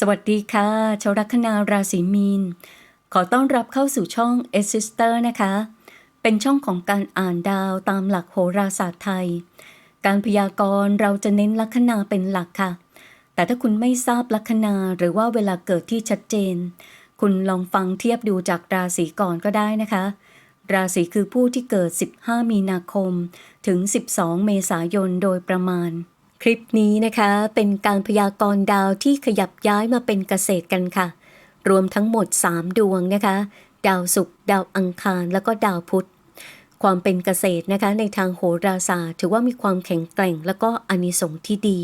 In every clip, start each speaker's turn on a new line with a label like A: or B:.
A: สวัสดีค่ะชาวลัคนาราศีมีน ขอต้อนรับเข้าสู่ช่อง e s i s t e r นะคะ เป็นช่องของการอ่านดาวตามหลักโหราศาสตร์ไทย การพยากรณ์เราจะเน้นลัคนาเป็นหลักค่ะ แต่ถ้าคุณไม่ทราบลัคนาหรือว่าเวลาเกิดที่ชัดเจน คุณลองฟังเทียบดูจากราศีก่อนก็ได้นะคะ ราศีคือผู้ที่เกิด 15 มีนาคม ถึง 12 เมษายนโดยประมาณ คลิปนี้นะคะเป็นการพยากรณ์ดาวที่ขยับย้ายมาเป็นเกษตรกันค่ะ รวมทั้งหมด 3 ดวงนะคะ ดาวศุกร์ดาวอังคาร แล้วก็ดาวพุธ ความเป็นเกษตรนะคะในทางโหราศาสตร์ ถือว่ามีความแข็งแกร่ง แล้วก็อานิสงส์ที่ดี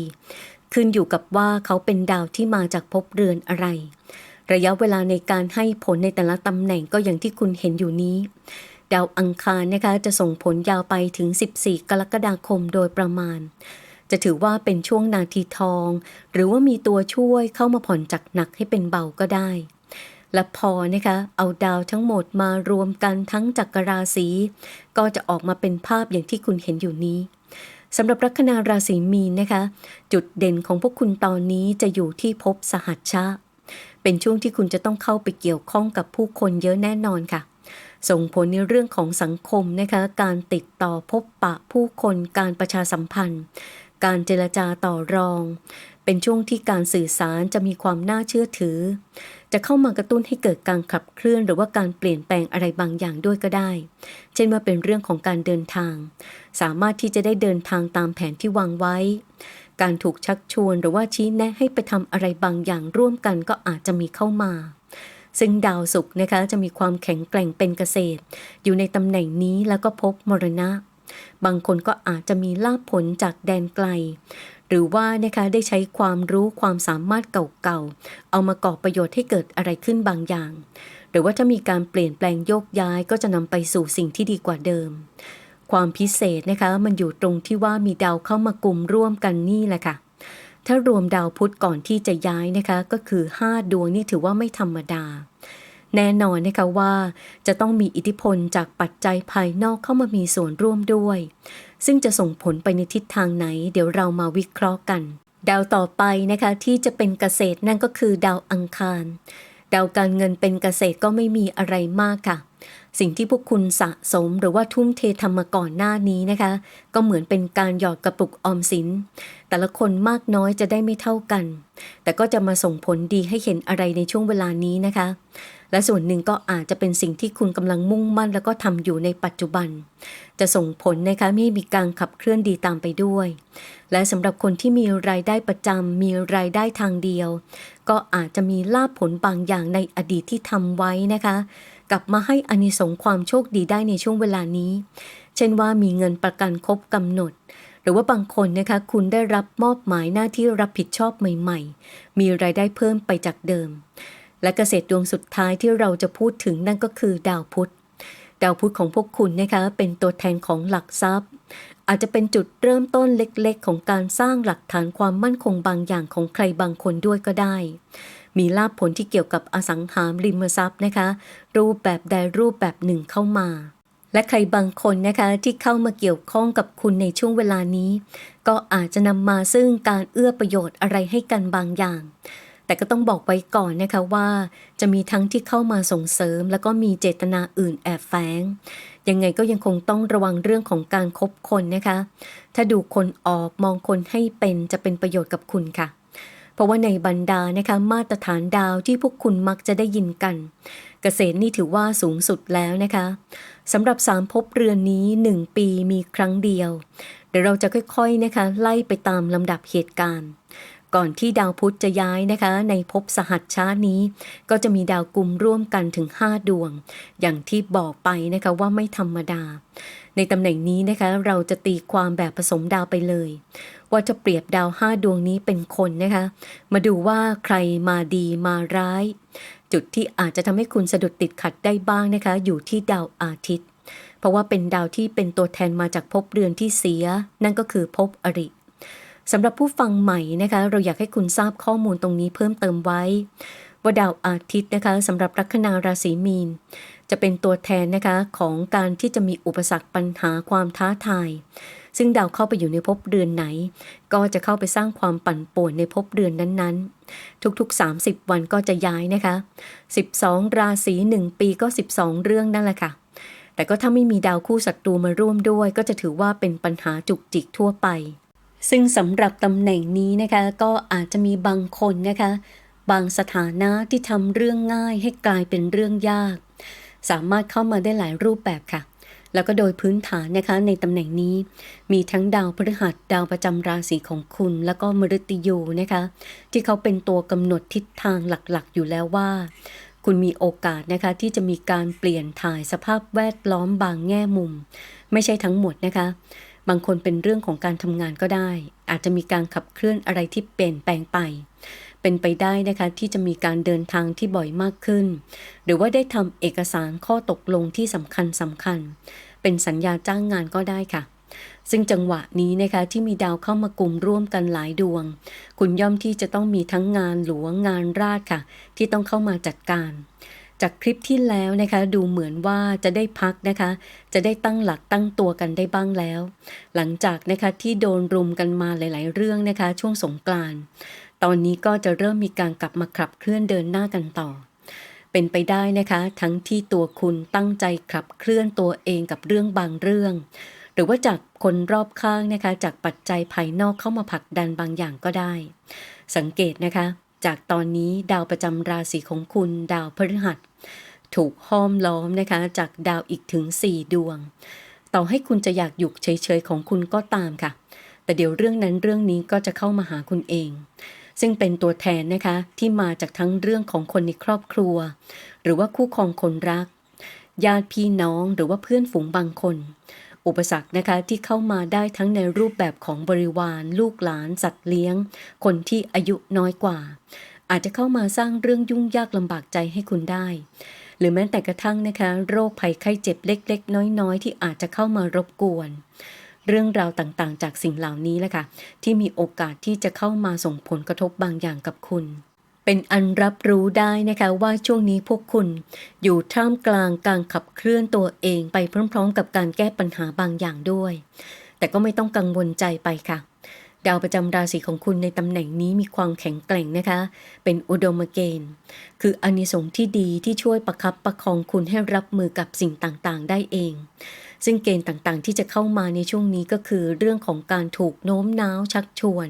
A: ขึ้นอยู่กับว่าเขาเป็นดาวที่มาจากภพเรือนอะไร ระยะเวลาในการให้ผลในแต่ละตำแหน่งก็อย่างที่คุณเห็นอยู่นี้ ดาวอังคารนะคะจะส่งผลยาวไปถึง 14 กรกฎาคมโดยประมาณ จะถือว่าเป็นช่วงนาทีทอง หรือว่ามีตัวช่วยเข้ามาผ่อนจากหนักให้เป็นเบาก็ได้ และพอนะคะเอาดาวทั้งหมดมารวมกันทั้งจักรราศีก็จะออกมาเป็นภาพอย่างที่คุณเห็นอยู่นี้สำหรับลัคนาราศีมีนนะคะ จุดเด่นของพวกคุณตอนนี้จะอยู่ที่ภพสหัชชะ เป็นช่วงที่คุณจะต้องเข้าไปเกี่ยวข้องกับผู้คนเยอะแน่นอนค่ะ ส่งผลในเรื่องของสังคมนะคะ การติดต่อพบปะผู้คนการประชาสัมพันธ์ การเจรจาต่อรอง เป็นช่วงที่การสื่อสารจะมีความน่าเชื่อถือ จะเข้ามากระตุ้นให้เกิดการขับเคลื่อนหรือว่าการเปลี่ยนแปลงอะไรบางอย่างด้วยก็ได้ เช่นว่าเป็นเรื่องของการเดินทาง สามารถที่จะได้เดินทางตามแผนที่วางไว้ การถูกชักชวนหรือว่าชี้แนะให้ไปทำอะไรบางอย่างร่วมกันก็อาจจะมีเข้ามาซึ่งดาวศุกร์นะคะจะมีความแข็งแกร่งเป็นเกษตร อยู่ในตำแหน่งนี้แล้วก็พบมรณะ บางคนก็อาจจะมีลาภผลจากแดนไกล หรือว่านะคะได้ใช้ความรู้ความสามารถเก่าๆ เอามาก่อประโยชน์ให้เกิดอะไรขึ้นบางอย่าง หรือว่าถ้ามีการเปลี่ยนแปลงโยกย้ายก็จะนำไปสู่สิ่งที่ดีกว่าเดิม ความพิเศษนะคะมันอยู่ตรงที่ว่ามีดาวเข้ามากลุ่มร่วมกันนี่แหละค่ะถ้ารวมดาวพุธก่อนที่จะย้ายนะคะก็คือ 5 ดวงนี่ถือว่าไม่ธรรมดา แน่นอนนะคะว่าจะต้องมีอิทธิพลจากปัจจัยภายนอกเข้ามามีส่วนร่วมด้วย ซึ่งจะส่งผลไปในทิศทางไหน เดี๋ยวเรามาวิเคราะห์กัน ดาวต่อไปนะคะที่จะเป็นเกษตรนั่นก็คือดาวอังคาร ดาวการเงินเป็นเกษตรก็ไม่มีอะไรมากค่ะ สิ่งที่พวกคุณสะสมหรือว่าทุ่มเททำมาก่อนหน้านี้นะคะ ก็เหมือนเป็นการหยอดกระปุกออมสิน แต่ละคนมากน้อยจะได้ไม่เท่ากัน แต่ก็จะมาส่งผลดีให้เห็นอะไรในช่วงเวลานี้นะคะ และส่วนหนึ่งก็อาจจะเป็นสิ่งที่คุณกำลังมุ่งมั่น แล้วก็ทำอยู่ในปัจจุบัน จะส่งผลนะคะไม่ให้มีการขับเคลื่อนดีตามไปด้วย และสำหรับคนที่มีรายได้ประจำมีรายได้ทางเดียว ก็อาจจะมีลาภผลบางอย่างในอดีตที่ทำไว้นะคะ กลับมาให้อานิสงส์ความโชคดีได้ในช่วงเวลานี้ เช่นว่ามีเงินประกันครบกำหนด หรือว่าบางคนนะคะคุณได้รับมอบหมายหน้าที่รับผิดชอบใหม่ๆ มีรายได้เพิ่มไปจากเดิม และเกษตรดวงสุดท้ายที่เราจะพูดถึงนั่นก็คือดาวพุธดาวพุธของพวกคุณนะคะเป็นตัวแทนของหลักทรัพย์ อาจจะเป็นจุดเริ่มต้นเล็กๆ ของการสร้างหลักฐานความมั่นคงบางอย่างของใครบางคนด้วยก็ได้ มีลาภผลที่เกี่ยวกับอสังหาริมทรัพย์นะคะ รูปแบบใดรูปแบบหนึ่งเข้ามา และใครบางคนนะคะที่เข้ามาเกี่ยวข้องกับคุณในช่วงเวลานี้ ก็อาจจะนำมาซึ่งการเอื้อประโยชน์อะไรให้กันบางอย่าง แต่ก็ต้องบอกไว้ก่อนนะคะว่า จะมีทั้งที่เข้ามาส่งเสริม แล้วก็มีเจตนาอื่นแอบแฝงยังไงก็ยังคงต้องระวังเรื่องของการคบคนนะคะ ถ้าดูคนออกมองคนให้เป็นจะเป็นประโยชน์กับคุณค่ะ เพราะว่าในบรรดานะคะมาตรฐานดาวที่พวกคุณมักจะได้ยินกัน เกษตรนี่ถือว่าสูงสุดแล้วนะคะ สำหรับสามภพเรือนนี้ 1 ปีมีครั้งเดียว เดี๋ยวเราจะค่อยๆนะคะ ไล่ไปตามลำดับเหตุการณ์ ก่อนที่ดาวพุธจะย้ายนะคะ ในภพสหัชชานี้ ก็จะมีดาวกลุ่มร่วมกันถึง 5 ดวง อย่างที่บอกไปนะคะว่าไม่ธรรมดา ในตำแหน่งนี้นะคะเราจะตีความแบบผสมดาวไปเลย ว่าจะเปรียบดาว5ดวงนี้เป็นคนนะคะ มาดูว่าใครมาดีมาร้าย จุดที่อาจจะทำให้คุณสะดุดติดขัดได้บ้างนะคะ อยู่ที่ดาวอาทิตย์ เพราะว่าเป็นดาวที่เป็นตัวแทนมาจากภพเรือนที่เสีย นั่นก็คือภพอริสำหรับผู้ฟังใหม่นะคะ เราอยากให้คุณทราบข้อมูลตรงนี้เพิ่มเติมไว้ ว่าดาวอาทิตย์นะคะสำหรับลัคนาราศีมีน จะเป็นตัวแทนนะคะของการที่จะมีอุปสรรคปัญหาความท้าทาย ซึ่งดาวเข้าไปอยู่ในภพเรือนไหน ก็จะเข้าไปสร้างความปั่นป่วนในภพเรือนนั้นๆ ทุกๆ 30 วันก็จะย้ายนะคะ 12 ราศี 1 ปีก็ 12 เรื่องนั่นแหละค่ะ แต่ก็ถ้าไม่มีดาวคู่ศัตรูมาร่วมด้วย ก็จะถือว่าเป็นปัญหาจุกจิกทั่วไป ซึ่งสำหรับตำแหน่งนี้นะคะ ก็อาจจะมีบางคนนะคะ บางสถานะที่ทำเรื่องง่ายให้กลายเป็นเรื่องยาก สามารถเข้ามาได้หลายรูปแบบค่ะ แล้วก็โดยพื้นฐานนะคะในตำแหน่งนี้ มีทั้งดาวพฤหัสดาวประจำราศีของคุณ แล้วก็มฤตยูนะคะ ที่เขาเป็นตัวกำหนดทิศทางหลักๆ อยู่แล้วว่า คุณมีโอกาสนะคะที่จะมีการเปลี่ยนถ่ายสภาพแวดล้อมบางแง่มุม ไม่ใช่ทั้งหมดนะคะบางคนเป็นเรื่องของการทำงานก็ได้ อาจจะมีการขับเคลื่อนอะไรที่เปลี่ยนแปลงไป เป็นไปได้นะคะที่จะมีการเดินทางที่บ่อยมากขึ้น หรือว่าได้ทำเอกสารข้อตกลงที่สำคัญสำคัญ เป็นสัญญาจ้างงานก็ได้ค่ะ ซึ่งจังหวะนี้นะคะที่มีดาวเข้ามากลุ่มร่วมกันหลายดวง คุณย่อมที่จะต้องมีทั้งงานหลวงงานราชค่ะ ที่ต้องเข้ามาจัดการจากคลิปที่แล้วนะคะดูเหมือนว่าจะได้พักนะคะ จะได้ตั้งหลักตั้งตัวกันได้บ้างแล้ว หลังจากนะคะที่โดนรุมกันมาหลาย ๆ เรื่องนะคะ ช่วงสงกรานต์ ตอนนี้ก็จะเริ่มมีการกลับมาขับเคลื่อนเดินหน้ากันต่อ เป็นไปได้นะคะ ทั้งที่ตัวคุณตั้งใจขับเคลื่อนตัวเองกับเรื่องบางเรื่อง หรือว่าจากคนรอบข้างนะคะ จากปัจจัยภายนอกเข้ามาผลักดันบางอย่างก็ได้ สังเกตนะคะ จากตอนนี้ดาวประจำราศีของคุณ ดาวพฤหัส ถูกห้อมล้อมนะคะ จากดาวอีกถึง 4 ดวง ต่อให้คุณจะอยากหยุกเฉยๆของคุณก็ตามค่ะ แต่เดี๋ยวเรื่องนั้นเรื่องนี้ก็จะเข้ามาหาคุณเอง ซึ่งเป็นตัวแทนนะคะที่มาจากทั้งเรื่องของคนในครอบครัว หรือว่าคู่ครองคนรัก ญาติพี่น้องหรือว่าเพื่อนฝูงบางคน อุปสรรคนะคะที่เข้ามาได้ทั้งในรูปแบบของบริวาร ลูกหลาน สัตว์เลี้ยง คนที่อายุน้อยกว่า อาจจะเข้ามาสร้างเรื่องยุ่งยากลำบากใจให้คุณได้หรือแม้แต่กระทั่งนะคะ โรคภัยไข้เจ็บเล็ก ๆ น้อย ๆ ที่อาจจะเข้ามารบกวน เรื่องราวต่างๆ จากสิ่งเหล่านี้แหละค่ะ ที่มีโอกาสที่จะเข้ามาส่งผลกระทบบางอย่างกับคุณ เป็นอันรับรู้ได้นะคะว่าช่วงนี้พวกคุณ อยู่ท่ามกลางการขับเคลื่อนตัวเองไปพร้อม ๆ กับการแก้ปัญหาบางอย่างด้วย แต่ก็ไม่ต้องกังวลใจไปค่ะดาวประจำราศีของคุณในตำแหน่งนี้มีความแข็งแกร่งนะคะ เป็นอุดมเกณฑ์ คืออานิสงส์ที่ดีที่ช่วยประคับประคองคุณให้รับมือกับสิ่งต่างๆ ได้เอง ซึ่งเกณฑ์ต่างๆ ที่จะเข้ามาในช่วงนี้ก็คือเรื่องของการถูกโน้มน้าวชักชวน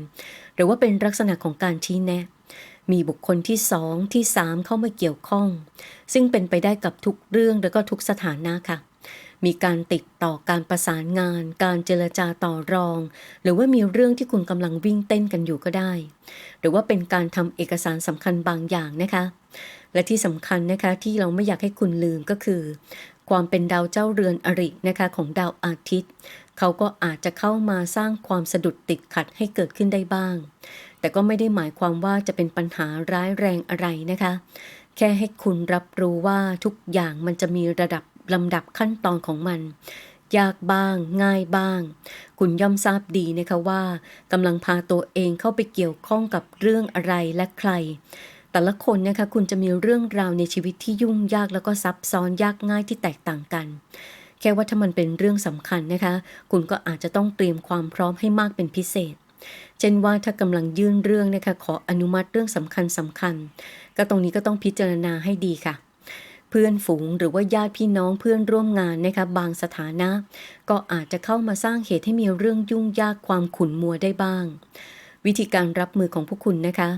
A: หรือว่าเป็นลักษณะของการชี้แนะ มีบุคคลที่สองที่สามเข้ามาเกี่ยวข้อง ซึ่งเป็นไปได้กับทุกเรื่องแล้วก็ทุกสถานะค่ะ มีการติดต่อการประสานงาน การเจรจาต่อรอง หรือว่ามีเรื่องที่คุณกำลังวิ่งเต้นกันอยู่ก็ได้ หรือว่าเป็นการทำเอกสารสำคัญบางอย่างนะคะและที่สำคัญนะคะที่เราไม่อยากให้คุณลืมก็คือ ความเป็นดาวเจ้าเรือนอรินะคะของดาวอาทิตย์ เขาก็อาจจะเข้ามาสร้างความสะดุดติดขัดให้เกิดขึ้นได้บ้าง แต่ก็ไม่ได้หมายความว่าจะเป็นปัญหาร้ายแรงอะไรนะคะ แค่ให้คุณรับรู้ว่าทุกอย่างมันจะมีระดับลำดับขั้นตอนของมัน ยากบ้าง ง่ายบ้าง คุณย่อมทราบดีนะคะว่ากำลังพาตัวเองเข้าไปเกี่ยวข้องกับเรื่องอะไรและใคร แต่ละคนนะคะคุณจะมีเรื่องราวในชีวิตที่ยุ่งยากแล้วก็ซับซ้อนยากง่ายที่แตกต่างกัน แค่ว่าถ้ามันเป็นเรื่องสำคัญนะคะ คุณก็อาจจะต้องเตรียมความพร้อมให้มากเป็นพิเศษ เช่นว่าถ้ากำลังยื่นเรื่องนะคะขออนุมัติเรื่องสำคัญสำคัญ ก็ตรงนี้ก็ต้องพิจารณาให้ดีค่ะเพื่อนฝูงหรือว่าญาติพี่น้องเพื่อนร่วมงานนะคะบางสถานะ ก็อาจจะเข้ามาสร้างเหตุให้มีเรื่องยุ่งยากความขุ่นมัวได้บ้าง วิธีการรับมือของพวกคุณนะคะ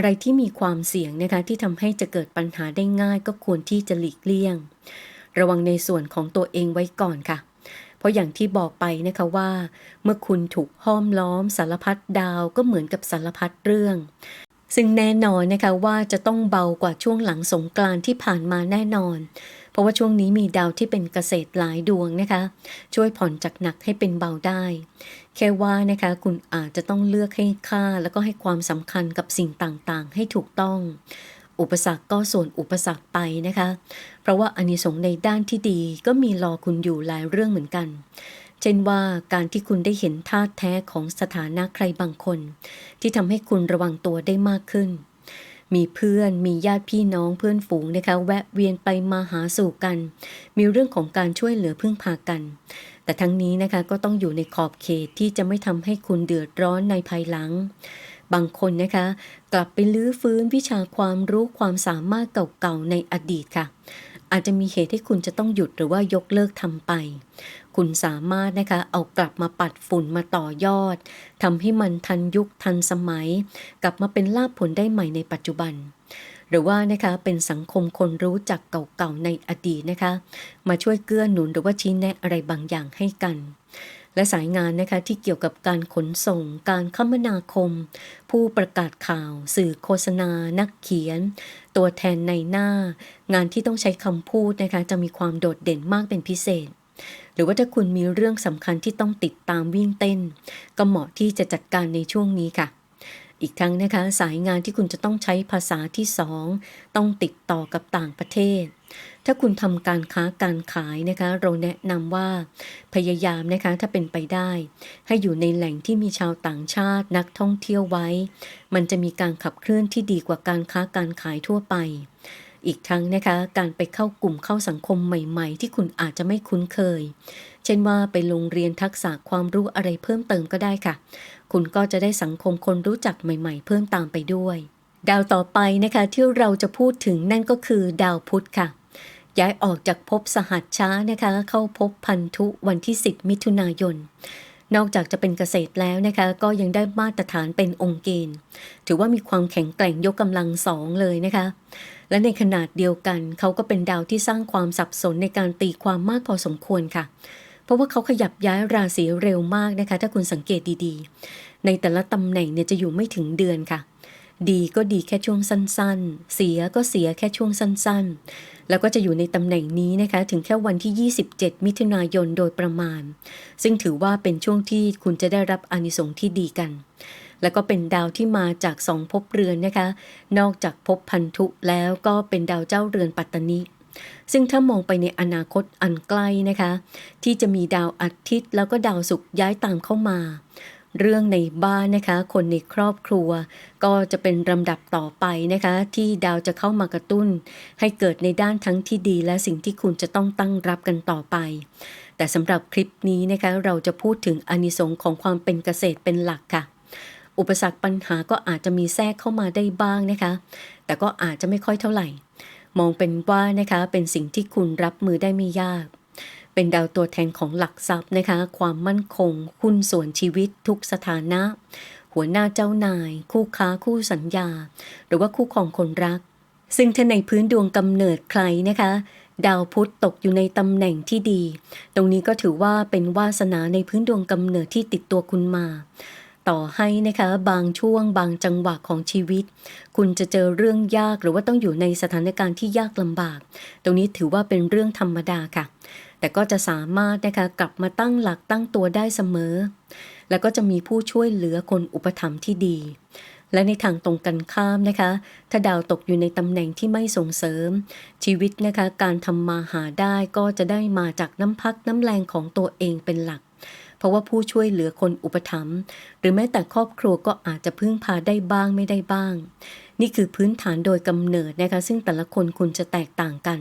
A: อะไรที่มีความเสี่ยงนะคะที่ทำให้จะเกิดปัญหาได้ง่ายก็ควรที่จะหลีกเลี่ยง ระวังในส่วนของตัวเองไว้ก่อนค่ะ เพราะอย่างที่บอกไปนะคะว่า เมื่อคุณถูกห้อมล้อมสารพัดดาวก็เหมือนกับสารพัดเรื่อง ซึ่งแน่นอนนะคะว่าจะต้องเบากว่าช่วงหลังสงกรานที่ผ่านมาแน่นอน ราะว่าช่วงนี้มีดาวที่เป็นเกษตรหลายดวงนะคะ ช่วยผ่อนจากหนักให้เป็นเบาได้ แค่ว่านะคะคุณอาจจะต้องเลือกให้ค่า แล้วก็ให้ความสำคัญกับสิ่งต่างๆ ให้ถูกต้อง อุปสรรคก็ส่วนอุปสรรคไปนะคะ เพราะว่าอานิสงส์ในด้านที่ดีก็มีรอคุณอยู่หลายเรื่องเหมือนกันเช่นว่าการที่คุณได้เห็นท่าแท้ของสถานะใครบางคน ที่ทำให้คุณระวังตัวได้มากขึ้น มีเพื่อนมีญาติพี่น้องเพื่อนฝูงนะคะแวะเวียนไปมาหาสู่กัน มีเรื่องของการช่วยเหลือพึ่งพากัน แต่ทั้งนี้นะคะก็ต้องอยู่ในขอบเขตที่จะไม่ทำให้คุณเดือดร้อนในภายหลัง บางคนนะคะ กลับไปลื้อฟื้นวิชาความรู้ความสามารถเก่าๆในอดีตค่ะ อาจจะมีเหตุที่คุณจะต้องหยุดหรือว่ายกเลิกทำไป คุณสามารถนะคะเอากลับมาปัดฝุ่นมาต่อยอดทำให้มันทันยุคทันสมัย กลับมาเป็นลาบผลได้ใหม่ในปัจจุบัน หรือว่านะคะเป็นสังคมคนรู้จักเก่าๆในอดีตนะคะ มาช่วยเกื้อหนุนหรือว่าชี้แนะอะไรบางอย่างให้กัน และสายงานนะคะที่เกี่ยวกับการขนส่ง การคมนาคม ผู้ประกาศข่าว สื่อโฆษณา นักเขียน ตัวแทนในหน้า งานที่ต้องใช้คำพูดนะคะจะมีความโดดเด่นมากเป็นพิเศษ หรือว่าถ้าคุณมีเรื่องสำคัญที่ต้องติดตามวิ่งเต้น ก็เหมาะที่จะจัดการในช่วงนี้ค่ะอีกทั้งนะคะสายงานที่คุณจะต้องใช้ภาษาที่สองต้องติดต่อกับต่างประเทศ ถ้าคุณทำการค้าการขายนะคะเราแนะนำว่าพยายามนะคะถ้าเป็นไปได้ ให้อยู่ในแหล่งที่มีชาวต่างชาตินักท่องเที่ยวไว้ มันจะมีการขับเคลื่อนที่ดีกว่าการค้าการขายทั่วไป อีกทั้งนะคะการไปเข้ากลุ่มเข้าสังคมใหม่ๆ ที่คุณอาจจะไม่คุ้นเคย เช่นว่าไปโรงเรียนทักษะความรู้อะไรเพิ่มเติมก็ได้ค่ะ คุณก็จะได้สังคมคนรู้จักใหม่ ๆ เพิ่มตามไปด้วย ดาวต่อไปนะคะที่เราจะพูดถึงนั่นก็คือดาวพุธค่ะ ย้ายออกจากภพสหัสช้านะคะ เข้าภพพันธุวันที่ 10 มิถุนายน นอกจากจะเป็นเกษตรแล้วนะคะ ก็ยังได้มาตรฐานเป็นองค์เกณฑ์ ถือว่ามีความแข็งแกร่งยกกำลังสองเลยนะคะ และในขนาดเดียวกัน เขาก็เป็นดาวที่สร้างความสับสนในการตีความมากพอสมควรค่ะ เพราะว่าเขาขยับย้ายราศีเร็วมากนะคะ ถ้าคุณสังเกตดีๆ ในแต่ละตำแหน่งเนี่ยจะอยู่ไม่ถึงเดือนค่ะดีก็ดีแค่ช่วงสั้นๆ เสียก็เสียแค่ช่วงสั้นๆ แล้วก็จะอยู่ในตำแหน่งนี้นะคะถึงแค่วันที่ 27 มิถุนายนโดยประมาณ ซึ่งถือว่าเป็นช่วงที่คุณจะได้รับอานิสงส์ที่ดีกัน แล้วก็เป็นดาวที่มาจากสองภพเรือนนะคะ นอกจากภพพันธุแล้วก็เป็นดาวเจ้าเรือนปัตตานิซึ่งถ้ามองไปในอนาคตอันใกล้นะคะ ที่จะมีดาวอาทิตย์แล้วก็ดาวศุกร์ย้ายตามเข้ามา เรื่องในบ้านนะคะ คนในครอบครัว ก็จะเป็นลำดับต่อไปนะคะ ที่ดาวจะเข้ามากระตุ้น ให้เกิดในด้านทั้งที่ดีและสิ่งที่คุณจะต้องตั้งรับกันต่อไป แต่สำหรับคลิปนี้นะคะเราจะพูดถึงอานิสงส์ของความเป็นเกษตรเป็นหลักค่ะ อุปสรรคปัญหาก็อาจจะมีแทรกเข้ามาได้บ้างนะคะ แต่ก็อาจจะไม่ค่อยเท่าไหร่ มองเป็นว่านะคะเป็นสิ่งที่คุณรับมือได้ไม่ยาก เป็นดาวตัวแทนของหลักทรัพย์นะคะ ความมั่นคง หุ้นส่วนชีวิตทุกสถานะ หัวหน้าเจ้านาย คู่ค้าคู่สัญญา หรือว่าคู่ของคนรัก ซึ่งถ้าในพื้นดวงกำเนิดใครนะคะ ดาวพุธตกอยู่ในตำแหน่งที่ดี ตรงนี้ก็ถือว่าเป็นวาสนาในพื้นดวงกำเนิดที่ติดตัวคุณมาต่อให้นะคะบางช่วงบางจังหวะของชีวิต คุณจะเจอเรื่องยากหรือว่าต้องอยู่ในสถานการณ์ที่ยากลำบาก ตรงนี้ถือว่าเป็นเรื่องธรรมดาค่ะ แต่ก็จะสามารถนะคะกลับมาตั้งหลักตั้งตัวได้เสมอ แล้วก็จะมีผู้ช่วยเหลือคนอุปถัมภ์ที่ดี และในทางตรงกันข้ามนะคะ ถ้าดาวตกอยู่ในตำแหน่งที่ไม่ส่งเสริม ชีวิตนะคะการทำมาหาได้ก็จะได้มาจากน้ำพักน้ำแรงของตัวเองเป็นหลักเพราะว่าผู้ช่วยเหลือคนอุปถัมภ์หรือแม้แต่ครอบครัวก็อาจจะพึ่งพาได้บ้างไม่ได้บ้าง นี่คือพื้นฐานโดยกำเนิดนะคะ ซึ่งแต่ละคนคุณจะแตกต่างกัน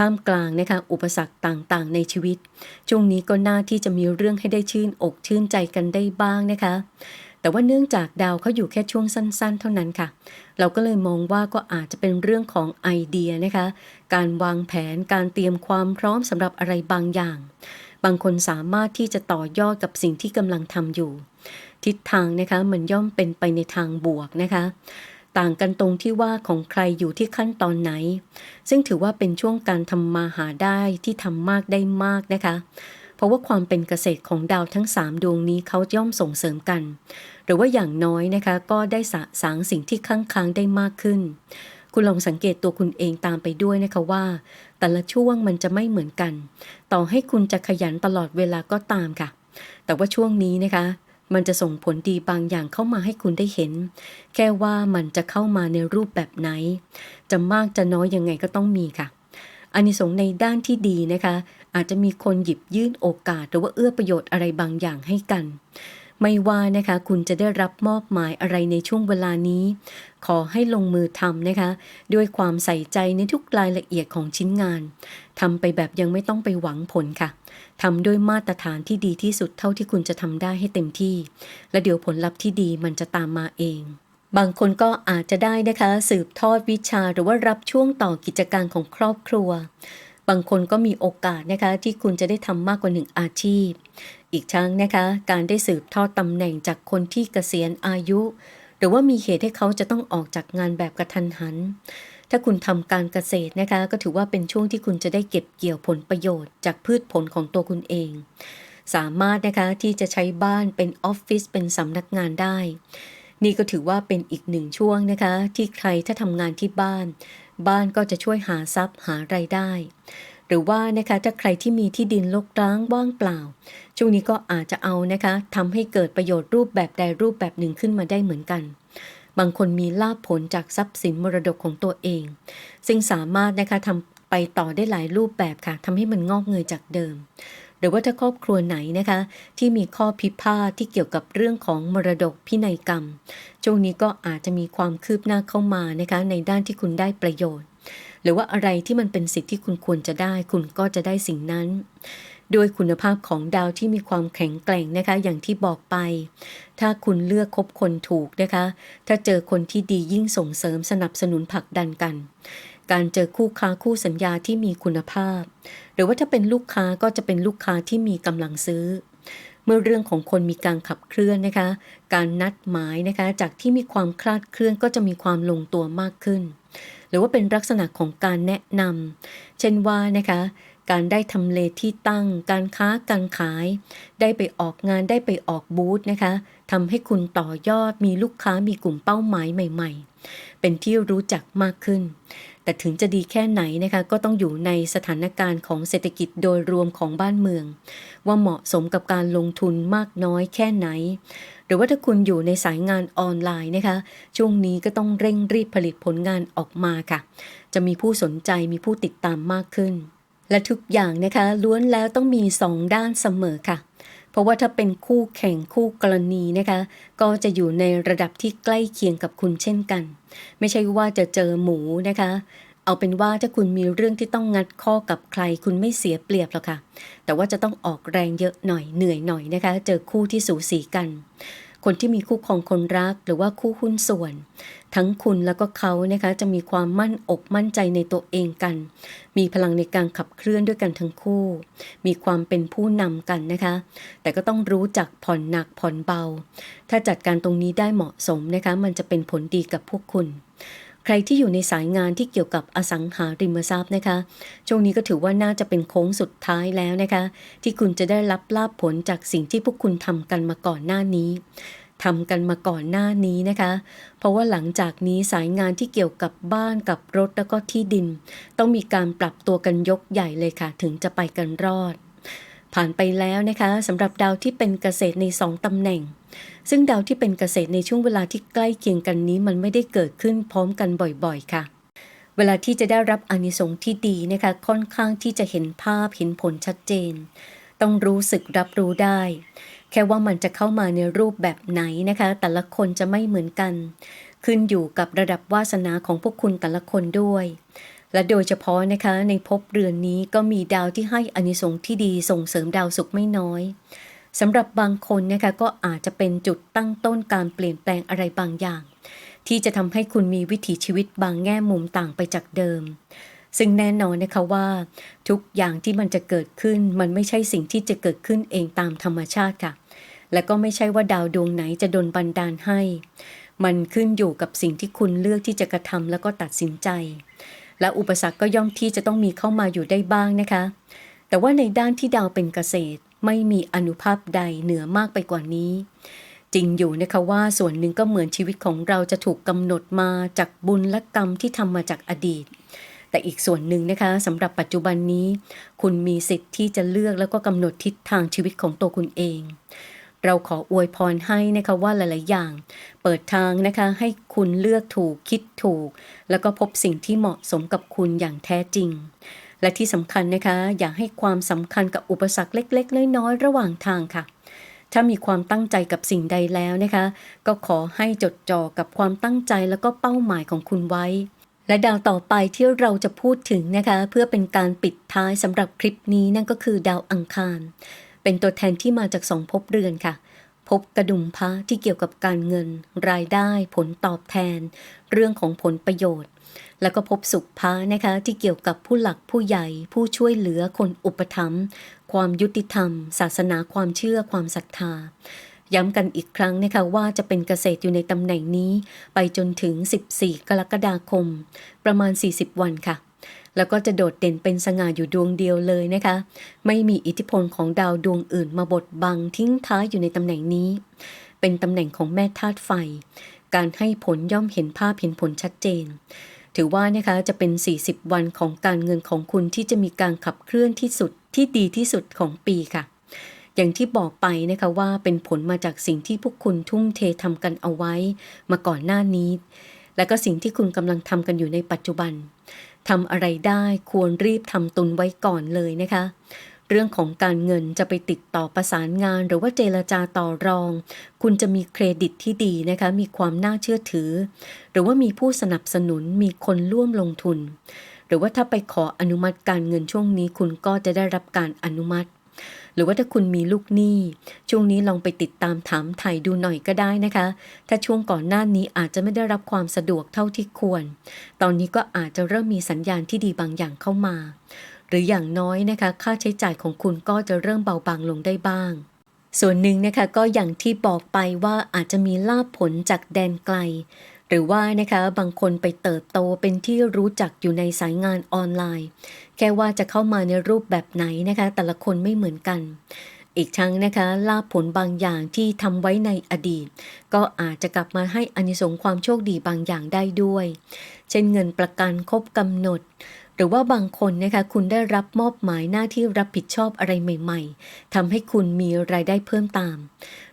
A: ท่ามกลางนะคะอุปสรรคต่างๆ ในชีวิต ช่วงนี้ก็น่าที่จะมีเรื่องให้ได้ชื่นอกชื่นใจกันได้บ้างนะคะ แต่ว่าเนื่องจากดาวเขาอยู่แค่ช่วงสั้น ๆ เท่านั้นค่ะ เราก็เลยมองว่าก็อาจจะเป็นเรื่องของไอเดียนะคะ การวางแผนการเตรียมความพร้อมสำหรับอะไรบางอย่าง บางคนสามารถที่จะต่อยอดกับสิ่งที่กำลังทำอยู่ ทิศทางนะคะมันย่อมเป็นไปในทางบวกนะคะ ต่างกันตรงที่ว่าของใครอยู่ที่ขั้นตอนไหน ซึ่งถือว่าเป็นช่วงการทำมาหาได้ที่ทำมากได้มากนะคะ เพราะว่าความเป็นเกษตรของดาวทั้ง 3 ดวงนี้เขาย่อมส่งเสริมกัน หรือว่าอย่างน้อยนะคะ ก็ได้สะสางสิ่งที่ค้างค้างได้มากขึ้น คุณลองสังเกตตัวคุณเองตามไปด้วยนะคะว่า แต่ละช่วงมันจะไม่เหมือนกัน ต่อให้คุณจะขยันตลอดเวลาก็ตามค่ะ แต่ว่าช่วงนี้นะคะ มันจะส่งผลดีบางอย่างเข้ามาให้คุณได้เห็น แค่ว่ามันจะเข้ามาในรูปแบบไหน จะมากจะน้อยยังไงก็ต้องมีค่ะอานิสงส์ในด้านที่ดีนะคะ อาจจะมีคนหยิบยื่นโอกาส หรือว่าเอื้อประโยชน์อะไรบางอย่างให้กัน ไม่ว่านะคะคุณจะได้รับมอบหมายอะไรในช่วงเวลานี้ ขอให้ลงมือทำนะคะ ด้วยความใส่ใจในทุกรายละเอียดของชิ้นงานทำไปแบบยังไม่ต้องไปหวังผลค่ะทำด้วยมาตรฐานที่ดีที่สุดเท่าที่คุณจะทำได้ให้เต็มที่ และเดี๋ยวผลลัพธ์ที่ดีมันจะตามมาเองบางคนก็อาจจะได้นะคะ สืบทอดวิชาหรือว่ารับช่วงต่อกิจการของครอบครัว บางคนก็มีโอกาสนะคะที่คุณจะได้ทำมากกว่าหนึ่งอาชีพ อีกทั้งนะคะการได้สืบทอดตำแหน่งจากคนที่เกษียณอายุ หรือว่ามีเหตุให้เขาจะต้องออกจากงานแบบกระทันหัน ถ้าคุณทำการเกษตรนะคะก็ถือว่าเป็นช่วงที่คุณจะได้เก็บเกี่ยวผลประโยชน์จากพืชผลของตัวคุณเอง สามารถนะคะที่จะใช้บ้านเป็นออฟฟิศเป็นสำนักงานได้นี่ก็ถือว่าเป็นอีกหนึ่งช่วงนะคะ ที่ใครถ้าทำงานที่บ้าน บ้านก็จะช่วยหาทรัพย์หาไรายได้ หรือว่านะคะถ้าใครที่มีที่ดินรกร้างว่างเปล่า ช่วงนี้ก็อาจจะเอานะคะทำให้เกิดประโยชน์รูปแบบใดรูปแบบหนึ่งขึ้นมาได้เหมือนกัน บางคนมีลาภผลจากทรัพย์สินมรดกของตัวเอง ซึ่งสามารถนะคะทำไปต่อได้หลายรูปแบบค่ะทำให้มันงอกเงยจากเดิม หรือว่าถ้าครอบครัวไหนนะคะ ที่มีข้อพิพาทที่เกี่ยวกับเรื่องของมรดกพินัยกรรม ช่วงนี้ก็อาจจะมีความคืบหน้าเข้ามานะคะ ในด้านที่คุณได้ประโยชน์ หรือว่าอะไรที่มันเป็นสิทธิ์ที่คุณควรจะได้ คุณก็จะได้สิ่งนั้นโดยคุณภาพของดาวที่มีความแข็งแกร่งนะคะ อย่างที่บอกไป ถ้าคุณเลือกคบคนถูกนะคะ ถ้าเจอคนที่ดียิ่งส่งเสริมสนับสนุนผลักดันกัน การเจอคู่ค้าคู่สัญญาที่มีคุณภาพ หรือว่าถ้าเป็นลูกค้าก็จะเป็นลูกค้าที่มีกำลังซื้อ เมื่อเรื่องของคนมีการขับเคลื่อนนะคะ การนัดหมายนะคะ จากที่มีความคลาดเคลื่อนก็จะมีความลงตัวมากขึ้น หรือว่าเป็นลักษณะของการแนะนำเช่นว่านะคะการได้ทำเลที่ตั้ง การค้าการขาย ได้ไปออกงานได้ไปออกบูธนะคะทำให้คุณต่อยอดมีลูกค้ามีกลุ่มเป้าหมายใหม่ ๆ เป็นที่รู้จักมากขึ้น แต่ถึงจะดีแค่ไหนนะคะก็ต้องอยู่ในสถานการณ์ของเศรษฐกิจโดยรวมของบ้านเมือง ว่าเหมาะสมกับการลงทุนมากน้อยแค่ไหน หรือว่าถ้าคุณอยู่ในสายงานออนไลน์นะคะช่วงนี้ก็ต้องเร่งรีบผลิตผลงานออกมาค่ะ จะมีผู้สนใจมีผู้ติดตามมากขึ้น และทุกอย่างนะคะล้วนแล้วต้องมีสองด้านเสมอค่ะ เพราะว่าถ้าเป็นคู่แข่งคู่กรณีนะคะ ก็จะอยู่ในระดับที่ใกล้เคียงกับคุณเช่นกัน ไม่ใช่ว่าจะเจอหมูนะคะ เอาเป็นว่าถ้าคุณมีเรื่องที่ต้องงัดข้อกับใคร คุณไม่เสียเปรียบหรอกค่ะ แต่ว่าจะต้องออกแรงเยอะหน่อยเหนื่อยหน่อยนะคะ เจอคู่ที่สูสีกัน คนที่มีคู่ครองคนรักหรือว่าคู่หุ้นส่วน ทั้งคุณแล้วก็เขานะคะจะมีความมั่นอกมั่นใจในตัวเองกัน มีพลังในการขับเคลื่อนด้วยกันทั้งคู่ มีความเป็นผู้นำกันนะคะ แต่ก็ต้องรู้จักผ่อนหนักผ่อนเบา ถ้าจัดการตรงนี้ได้เหมาะสมนะคะ มันจะเป็นผลดีกับพวกคุณ ใครที่อยู่ในสายงานที่เกี่ยวกับอสังหาริมทรัพย์นะคะ ช่วงนี้ก็ถือว่าน่าจะเป็นโค้งสุดท้ายแล้วนะคะ ที่คุณจะได้รับลาภผลจากสิ่งที่พวกคุณทำกันมาก่อนหน้านี้ทำกันมาก่อนหน้านี้นะคะ เพราะว่าหลังจากนี้สายงานที่เกี่ยวกับบ้านกับรถแล้วก็ที่ดิน ต้องมีการปรับตัวกันยกใหญ่เลยค่ะ ถึงจะไปกันรอด ผ่านไปแล้วนะคะสำหรับดาวที่เป็นเกษตรในสองตำแหน่ง ซึ่งดาวที่เป็นเกษตรในช่วงเวลาที่ใกล้เคียงกันนี้มันไม่ได้เกิดขึ้นพร้อมกันบ่อยๆ ค่ะ เวลาที่จะได้รับอานิสงส์ที่ดีนะคะค่อนข้างที่จะเห็นภาพเห็นผลชัดเจน ต้องรู้สึกรับรู้ได้ แค่ว่ามันจะเข้ามาในรูปแบบไหนนะคะ แต่ละคนจะไม่เหมือนกัน ขึ้นอยู่กับระดับวาสนาของพวกคุณแต่ละคนด้วย และโดยเฉพาะนะคะในภพเรือนนี้ก็มีดาวที่ให้อานิสงส์ที่ดีส่งเสริมดาวสุขไม่น้อยสำหรับบางคนนะคะก็อาจจะเป็นจุดตั้งต้นการเปลี่ยนแปลงอะไรบางอย่าง ที่จะทำให้คุณมีวิถีชีวิตบางแง่มุมต่างไปจากเดิม ซึ่งแน่นอนนะคะว่า ทุกอย่างที่มันจะเกิดขึ้นมันไม่ใช่สิ่งที่จะเกิดขึ้นเองตามธรรมชาติค่ะ และก็ไม่ใช่ว่าดาวดวงไหนจะดลบันดาลให้ มันขึ้นอยู่กับสิ่งที่คุณเลือกที่จะกระทำแล้วก็ตัดสินใจ และอุปสรรคก็ย่อมที่จะต้องมีเข้ามาอยู่ได้บ้างนะคะ แต่ว่าในด้านที่ดาวเป็นเกษตรไม่มีอนุภาพใดเหนือมากไปกว่านี้ จริงอยู่นะคะว่าส่วนหนึ่งก็เหมือนชีวิตของเราจะถูกกำหนดมาจากบุญและกรรมที่ทำมาจากอดีต แต่อีกส่วนหนึ่งนะคะสำหรับปัจจุบันนี้ คุณมีสิทธิ์ที่จะเลือกแล้วก็กำหนดทิศทางชีวิตของตัวคุณเอง เราขออวยพรให้นะคะว่าหลาย ๆ อย่าง เปิดทางนะคะให้คุณเลือกถูกคิดถูก แล้วก็พบสิ่งที่เหมาะสมกับคุณอย่างแท้จริง และที่สำคัญนะคะ อย่าให้ความสำคัญกับอุปสรรคเล็ก ๆ น้อย ๆ ระหว่างทางค่ะ ถ้ามีความตั้งใจกับสิ่งใดแล้วนะคะ ก็ขอให้จดจ่อกับความตั้งใจแล้วก็เป้าหมายของคุณไว้และดาวต่อไปที่เราจะพูดถึงนะคะ เพื่อเป็นการปิดท้ายสำหรับคลิปนี้นั่นก็คือดาวอังคาร เป็นตัวแทนที่มาจากสองภพเรือนค่ะพบกระดุมพระที่เกี่ยวกับการเงิน รายได้ผลตอบแทน เรื่องของผลประโยชน์ แล้วก็พบสุขพระนะคะที่เกี่ยวกับผู้หลักผู้ใหญ่ ผู้ช่วยเหลือคนอุปถัมภ์ความยุติธรรม ศาสนาความเชื่อความศรัทธาย้ำกันอีกครั้งนะคะว่าจะเป็นเกษตรอยู่ในตำแหน่งนี้ ไปจนถึง 14 กรกฎาคม ประมาณ 40 วันค่ะ แล้วก็จะโดดเด่นเป็นสง่าอยู่ดวงเดียวเลยนะคะ ไม่มีอิทธิพลของดาวดวงอื่นมาบดบังทิ้งท้ายอยู่ในตำแหน่งนี้ เป็นตำแหน่งของแม่ธาตุไฟ การให้ผลย่อมเห็นภาพเห็นผลชัดเจน ถือว่านะคะจะเป็น 40 วันของการเงินของคุณที่จะมีการขับเคลื่อนที่สุดที่ดีที่สุดของปีค่ะอย่างที่บอกไปนะคะว่าเป็นผลมาจากสิ่งที่พวกคุณทุ่มเททำกันเอาไว้ มาก่อนหน้านี้ และก็สิ่งที่คุณกำลังทำกันอยู่ในปัจจุบัน ทำอะไรได้ควรรีบทำตุนไว้ก่อนเลยนะคะ เรื่องของการเงินจะไปติดต่อประสานงานหรือว่าเจรจาต่อรอง คุณจะมีเครดิตที่ดีนะคะ มีความน่าเชื่อถือ หรือว่ามีผู้สนับสนุนมีคนร่วมลงทุน หรือว่าถ้าไปขออนุมัติการเงินช่วงนี้ คุณก็จะได้รับการอนุมัติ รือว่าถ้าคุณมีลูกหนี้ ช่วงนี้ลองไปติดตามถามไถ่ดูหน่อยก็ได้นะคะ ถ้าช่วงก่อนหน้านี้อาจจะไม่ได้รับความสะดวกเท่าที่ควร ตอนนี้ก็อาจจะเริ่มมีสัญญาณที่ดีบางอย่างเข้ามา หรืออย่างน้อยนะคะ ค่าใช้จ่ายของคุณก็จะเริ่มเบาบางลงได้บ้างส่วนหนึ่งนะคะก็อย่างที่บอกไปว่าอาจจะมีลาภผลจากแดนไกล หรือว่านะคะบางคนไปเติบโตเป็นที่รู้จักอยู่ในสายงานออนไลน์ แค่ว่าจะเข้ามาในรูปแบบไหนนะคะ แต่ละคนไม่เหมือนกัน อีกทั้งนะคะลาผลบางอย่างที่ทำไว้ในอดีต ก็อาจจะกลับมาให้อานิสงส์ความโชคดีบางอย่างได้ด้วย เช่นเงินประกันครบกำหนดหรือว่าบางคนนะคะคุณได้รับมอบหมายหน้าที่รับผิดชอบอะไรใหม่ ๆทำให้คุณมีรายได้เพิ่มตาม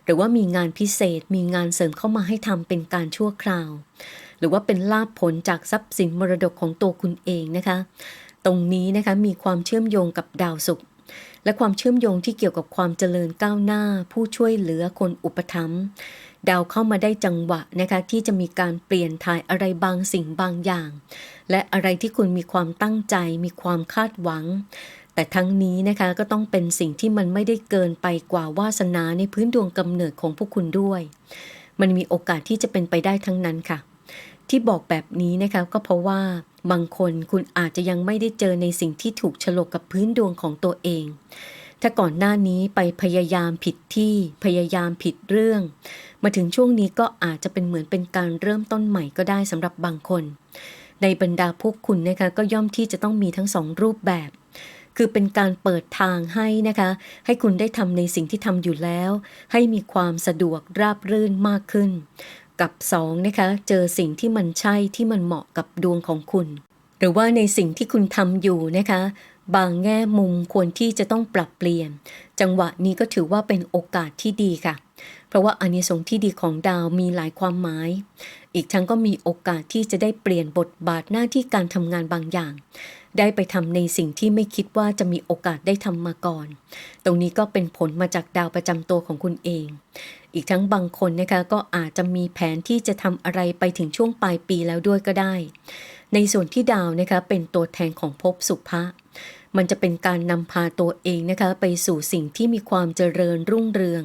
A: หรือว่ามีงานพิเศษมีงานเสริมเข้ามาให้ทำเป็นการชั่วคราว หรือว่าเป็นลาภผลจากทรัพย์สินมรดกของตัวคุณเองนะคะ ตรงนี้นะคะมีความเชื่อมโยงกับดาวศุกร์และความเชื่อมโยงที่เกี่ยวกับความเจริญก้าวหน้า ผู้ช่วยเหลือคนอุปถัมภ์ดาวเข้ามาได้จังหวะนะคะที่จะมีการเปลี่ยนถ่ายอะไรบางสิ่งบางอย่าง และอะไรที่คุณมีความตั้งใจมีความคาดหวัง แต่ทั้งนี้นะคะก็ต้องเป็นสิ่งที่มันไม่ได้เกินไปกว่าวาสนาในพื้นดวงกำเนิดของพวกคุณด้วย มันมีโอกาสที่จะเป็นไปได้ทั้งนั้นค่ะ ที่บอกแบบนี้นะคะก็เพราะว่าบางคนคุณอาจจะยังไม่ได้เจอในสิ่งที่ถูกฉลกกับพื้นดวงของตัวเอง ถ้าก่อนหน้านี้ไปพยายามผิดที่พยายามผิดเรื่อง มาถึงช่วงนี้ก็อาจจะเป็นเหมือนเป็นการเริ่มต้นใหม่ก็ได้สำหรับบางคน ในบรรดาพวกคุณนะคะก็ย่อมที่จะต้องมีทั้งสองรูปแบบ คือเป็นการเปิดทางให้นะคะ ให้คุณได้ทำในสิ่งที่ทำอยู่แล้ว ให้มีความสะดวกราบรื่นมากขึ้น กับ2นะคะเจอสิ่งที่มันใช่ที่มันเหมาะกับดวงของคุณ หรือว่าในสิ่งที่คุณทำอยู่นะคะ บางแง่มุมควรที่จะต้องปรับเปลี่ยน จังหวะนี้ก็ถือว่าเป็นโอกาสที่ดีค่ะเพราะว่าอานิสงส์ที่ดีของดาวมีหลายความหมาย อีกทั้งก็มีโอกาสที่จะได้เปลี่ยนบทบาทหน้าที่การทำงานบางอย่าง ได้ไปทำในสิ่งที่ไม่คิดว่าจะมีโอกาสได้ทำมาก่อน ตรงนี้ก็เป็นผลมาจากดาวประจำตัวของคุณเอง อีกทั้งบางคนนะคะก็อาจจะมีแผนที่จะทำอะไรไปถึงช่วงปลายปีแล้วด้วยก็ได้ ในส่วนที่ดาวนะคะเป็นตัวแทนของภพสุภะมันจะเป็นการนำพาตัวเองนะคะไปสู่สิ่งที่มีความเจริญรุ่งเรือง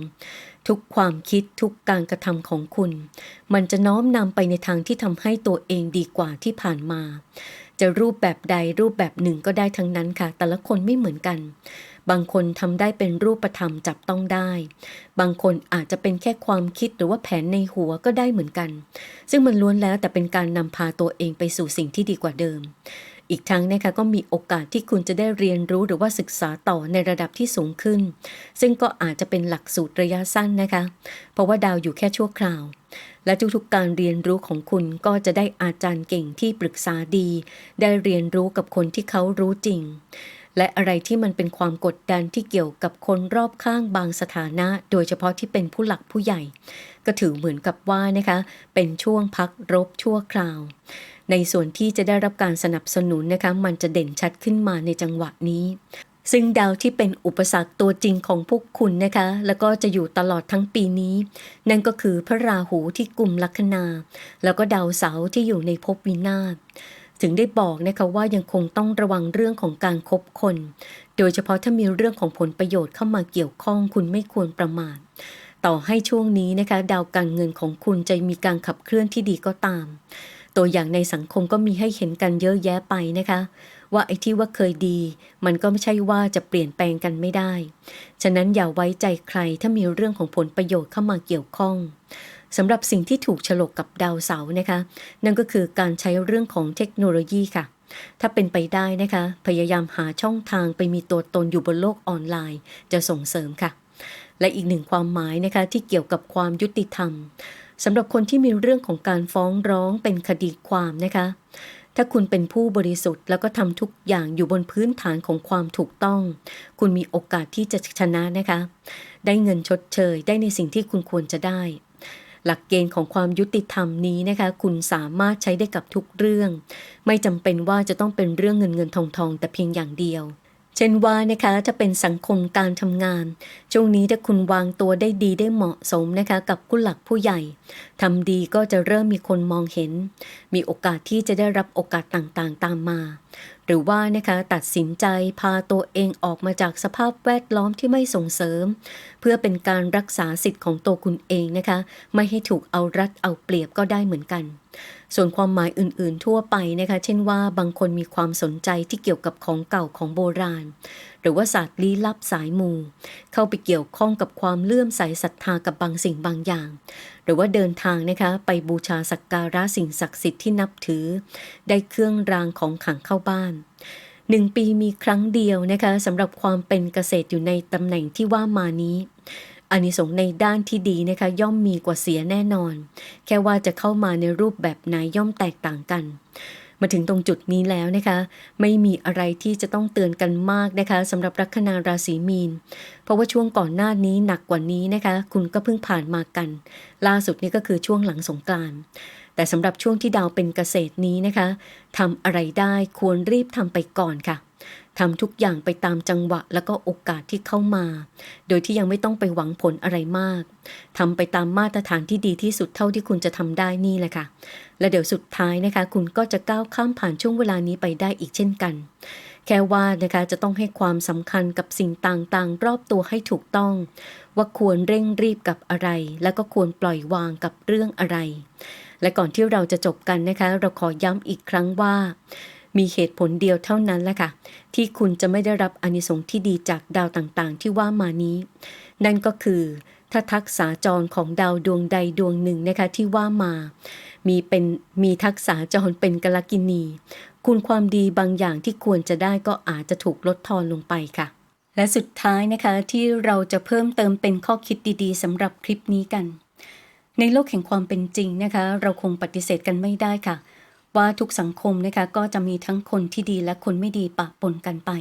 A: ทุกความคิดทุกการกระทำของคุณ มันจะน้อมนำไปในทางที่ทำให้ตัวเองดีกว่าที่ผ่านมา จะรูปแบบใดรูปแบบหนึ่งก็ได้ทั้งนั้นค่ะ แต่ละคนไม่เหมือนกัน บางคนทำได้เป็นรูปธรรมจับต้องได้ บางคนอาจจะเป็นแค่ความคิดหรือว่าแผนในหัวก็ได้เหมือนกัน ซึ่งมันล้วนแล้วแต่เป็นการนำพาตัวเองไปสู่สิ่งที่ดีกว่าเดิม อีกทั้งนะคะก็มีโอกาสที่คุณจะได้เรียนรู้หรือว่าศึกษาต่อในระดับที่สูงขึ้น ซึ่งก็อาจจะเป็นหลักสูตรระยะสั้นนะคะ เพราะว่าดาวอยู่แค่ชั่วคราว และทุกๆการเรียนรู้ของคุณก็จะได้อาจารย์เก่งที่ปรึกษาดี ได้เรียนรู้กับคนที่เขารู้จริงและอะไรที่มันเป็นความกดดันที่เกี่ยวกับคนรอบข้างบางสถานะ โดยเฉพาะที่เป็นผู้หลักผู้ใหญ่ ก็ถือเหมือนกับว่านะคะ เป็นช่วงพักรบชั่วคราว ในส่วนที่จะได้รับการสนับสนุนนะคะมันจะเด่นชัดขึ้นมาในจังหวะนี้ ซึ่งดาวที่เป็นอุปสรรคตัวจริงของพวกคุณนะคะ แล้วก็จะอยู่ตลอดทั้งปีนี้ นั่นก็คือพระราหูที่กลุ่มลัคนา แล้วก็ดาวเสาร์ที่อยู่ในภพวินาศถึงได้บอกนะคะว่ายังคงต้องระวังเรื่องของการคบคน โดยเฉพาะถ้ามีเรื่องของผลประโยชน์เข้ามาเกี่ยวข้องคุณไม่ควรประมาทต่อให้ช่วงนี้นะคะ ดาวการเงินของคุณจะมีการขับเคลื่อนที่ดีก็ตาม ตัวอย่างในสังคมก็มีให้เห็นกันเยอะแยะไปนะคะ ว่าไอ้ที่ว่าเคยดี มันก็ไม่ใช่ว่าจะเปลี่ยนแปลงกันไม่ได้ ฉะนั้นอย่าไว้ใจใครถ้ามีเรื่องของผลประโยชน์เข้ามาเกี่ยวข้องสำหรับสิ่งที่ถูกฉลกกับดาวเสาร์นะคะ นั่นก็คือการใช้เรื่องของเทคโนโลยีค่ะ ถ้าเป็นไปได้นะคะ พยายามหาช่องทางไปมีตัวตนอยู่บนโลกออนไลน์ จะส่งเสริมค่ะ และอีกหนึ่งความหมายนะคะที่เกี่ยวกับความยุติธรรม สำหรับคนที่มีเรื่องของการฟ้องร้องเป็นคดีความนะคะ ถ้าคุณเป็นผู้บริสุทธิ์แล้วก็ทำทุกอย่างอยู่บนพื้นฐานของความถูกต้อง คุณมีโอกาสที่จะชนะนะคะ ได้เงินชดเชย ได้ในสิ่งที่คุณควรจะได้ หลักเกณฑ์ของความยุติธรรมนี้นะคะ คุณสามารถใช้ได้กับทุกเรื่อง ไม่จำเป็นว่าจะต้องเป็นเรื่องเงินเงินทองทองแต่เพียงอย่างเดียว เช่นว่านะคะจะเป็นสังคมการทำงาน ช่วงนี้ถ้าคุณวางตัวได้ดีได้เหมาะสมนะคะ กับผู้หลักผู้ใหญ่ทำดีก็จะเริ่มมีคนมองเห็น มีโอกาสที่จะได้รับโอกาสต่างๆ ตามมา หรือว่านะคะตัดสินใจพาตัวเองออกมาจากสภาพแวดล้อมที่ไม่ส่งเสริม เพื่อเป็นการรักษาสิทธิ์ของตัวคุณเองนะคะ ไม่ให้ถูกเอารัดเอาเปรียบก็ได้เหมือนกัน ส่วนความหมายอื่นๆ ทั่วไปนะคะ เช่นว่าบางคนมีความสนใจที่เกี่ยวกับของเก่าของโบราณ หรือว่าศาสตร์ลี้ลับสายมู เข้าไปเกี่ยวข้องกับความเลื่อมใสศรัทธากับบางสิ่งบางอย่าง หรือว่าเดินทางนะคะ ไปบูชาสักการะสิ่งศักดิ์สิทธิ์ที่นับถือ ได้เครื่องรางของขังเข้าบ้านหนึ่งปีมีครั้งเดียวนะคะสำหรับความเป็นเกษตรอยู่ในตำแหน่งที่ว่ามานี้ อานิสงส์ในด้านที่ดีนะคะย่อมมีกว่าเสียแน่นอน แค่ว่าจะเข้ามาในรูปแบบไหนย่อมแตกต่างกัน มาถึงตรงจุดนี้แล้วนะคะ ไม่มีอะไรที่จะต้องเตือนกันมากนะคะสำหรับลัคนาราศีมีน เพราะว่าช่วงก่อนหน้านี้หนักกว่านี้นะคะ คุณก็เพิ่งผ่านมากัน ล่าสุดนี่ก็คือช่วงหลังสงกรานต์แต่สำหรับช่วงที่ดาวเป็นเกษตรนี้นะคะทำอะไรได้ควรรีบทำไปก่อนค่ะ ทำทุกอย่างไปตามจังหวะแล้วก็โอกาสที่เข้ามา โดยที่ยังไม่ต้องไปหวังผลอะไรมากทำไปตามมาตรฐานที่ดีที่สุดเท่าที่คุณจะทำได้นี่แหละค่ะ และเดี๋ยวสุดท้ายนะคะ คุณก็จะก้าวข้ามผ่านช่วงเวลานี้ไปได้อีกเช่นกัน แค่ว่านะคะจะต้องให้ความสำคัญกับสิ่งต่างๆ รอบตัวให้ถูกต้อง ว่าควรเร่งรีบกับอะไร แล้วก็ควรปล่อยวางกับเรื่องอะไรและก่อนที่เราจะจบกันนะคะ เราขอย้ำอีกครั้งว่า มีเหตุผลเดียวเท่านั้นแหละค่ะ ที่คุณจะไม่ได้รับอนิสงส์ที่ดีจากดาวต่างๆ ที่ว่ามานี้ นั่นก็คือถ้าทักษะจรของดาวดวงใดดวงหนึ่งนะคะที่ว่ามา มีเป็นมีทักษะจรเป็นกลกินี คุณความดีบางอย่างที่ควรจะได้ก็อาจจะถูกลดทอนลงไปค่ะ และสุดท้ายนะคะที่เราจะเพิ่มเติมเป็นข้อคิดดีๆสำหรับคลิปนี้กัน ในโลกแห่งความเป็นจริงนะคะ เราคงปฏิเสธกันไม่ได้ค่ะ ว่าทุกสังคมนะคะก็จะมีทั้งคนที่ดีและคนไม่ดีปะปนกันไป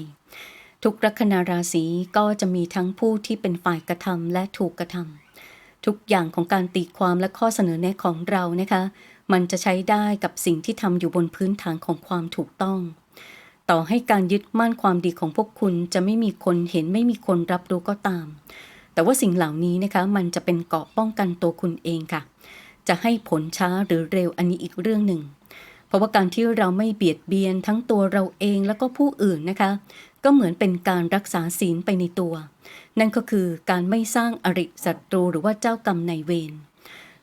A: ทุกลัคนาราศีก็จะมีทั้งผู้ที่เป็นฝ่ายกระทำและถูกกระทำทุกอย่างของการตีความและข้อเสนอแนะของเรานะคะ มันจะใช้ได้กับสิ่งที่ทำอยู่บนพื้นฐานของความถูกต้อง ต่อให้การยึดมั่นความดีของพวกคุณจะไม่มีคนเห็นไม่มีคนรับรู้ก็ตาม แต่ว่าสิ่งเหล่านี้นะคะมันจะเป็นเกราะป้องกันตัวคุณเองค่ะ จะให้ผลช้าหรือเร็วอันนี้อีกเรื่องหนึ่ง เพราะว่าการที่เราไม่เบียดเบียนทั้งตัวเราเองแล้วก็ผู้อื่นนะคะ ก็เหมือนเป็นการรักษาศีลไปในตัว นั่นก็คือการไม่สร้างอริศัตรูหรือว่าเจ้ากรรมนายเวร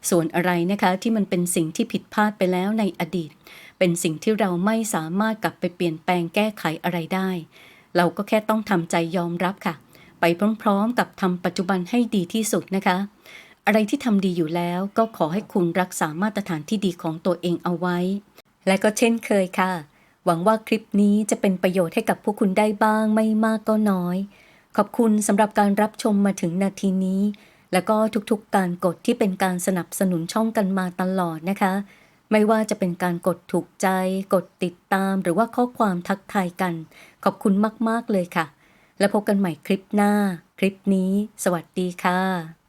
A: ส่วนอะไรนะคะที่มันเป็นสิ่งที่ผิดพลาดไปแล้วในอดีต เป็นสิ่งที่เราไม่สามารถกลับไปเปลี่ยนแปลงแก้ไขอะไรได้ เราก็แค่ต้องทำใจยอมรับค่ะ ไปพร้อมๆ กับทำปัจจุบันให้ดีที่สุดนะคะ อะไรที่ทำดีอยู่แล้วก็ขอให้คุณรักษามาตรฐานที่ดีของตัวเองเอาไว้ และก็เช่นเคยค่ะ หวังว่าคลิปนี้จะเป็นประโยชน์ให้กับผู้คุณได้บ้างไม่มากก็น้อย ขอบคุณสำหรับการรับชมมาถึงนาทีนี้ แล้วก็ทุกๆการกดที่เป็นการสนับสนุนช่องกันมาตลอดนะคะ ไม่ว่าจะเป็นการกดถูกใจ กดติดตาม หรือว่าข้อความทักทายกัน ขอบคุณมากๆเลยค่ะ แล้วพบกันใหม่คลิปหน้า คลิปนี้ สวัสดีค่ะ